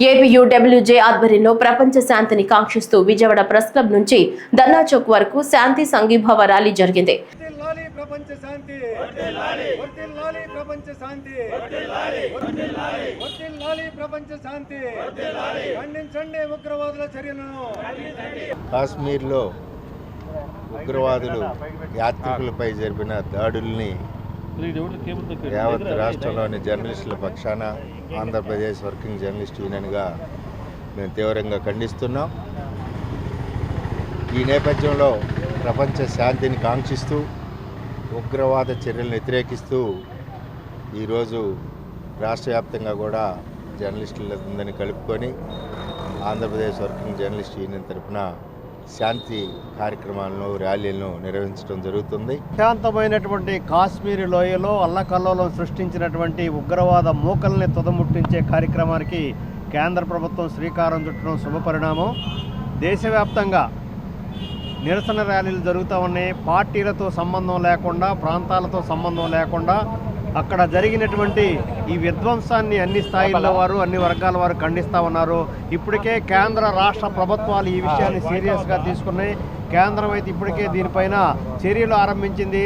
APUWJ ఆధ్వర్యంలో ప్రపంచ శాంతిని కాంక్షిస్తూ విజయవాడ ప్రెస్ క్లబ్ నుంచి ధర్నా చౌక్ వరకు శాంతి సంఘీభావ ర్యాలీ జరిగింది. వర్ధిల్లాలి ప్రపంచ శాంతి. వర్ధిల్లాలి ప్రపంచ శాంతి. వర్ధిల్లాలి ప్రపంచ శాంతి. ఖండించండి ఉగ్రవాదుల చర్యలను. కాశ్మీర్లో ఉగ్రవాదులు యాత్రికులపై జరిపిన దాడుల్ని యావత్ రాష్ట్రంలోని జర్నలిస్టుల పక్షాన ఆంధ్రప్రదేశ్ వర్కింగ్ జర్నలిస్ట్ యూనియన్గా మేము తీవ్రంగా ఖండిస్తున్నాం. ఈ నేపథ్యంలో ప్రపంచ శాంతిని కాంక్షిస్తూ ఉగ్రవాద చర్యలను వ్యతిరేకిస్తూ ఈరోజు రాష్ట్ర వ్యాప్తంగా కూడా జర్నలిస్టులందరినీ కలుపుకొని ఆంధ్రప్రదేశ్ వర్కింగ్ జర్నలిస్ట్ యూనియన్ తరఫున శాంతి కార్యక్రమాలను ర్యాలీలను నిర్వహించడం జరుగుతుంది. ప్రశాంతమైనటువంటి కాశ్మీర్ లోయలో అల్లకల్లోలం సృష్టించినటువంటి ఉగ్రవాద మూకల్ని తుదముట్టించే కార్యక్రమానికి కేంద్ర ప్రభుత్వం శ్రీకారం చుట్టడం శుభపరిణామం. దేశవ్యాప్తంగా నిరసన ర్యాలీలు జరుగుతూ ఉన్నాయి. పార్టీలతో సంబంధం లేకుండా ప్రాంతాలతో సంబంధం లేకుండా అక్కడ జరిగినటువంటి ఈ విధ్వంసాన్ని అన్ని స్థాయిల్లో వారు అన్ని వర్గాల వారు ఖండిస్తూ ఉన్నారు. ఇప్పటికే కేంద్ర రాష్ట్ర ప్రభుత్వాలు ఈ విషయాన్ని సీరియస్గా తీసుకున్నాయి కేంద్రం అయితే ఇప్పటికే దీనిపైన చర్యలు ఆరంభించింది.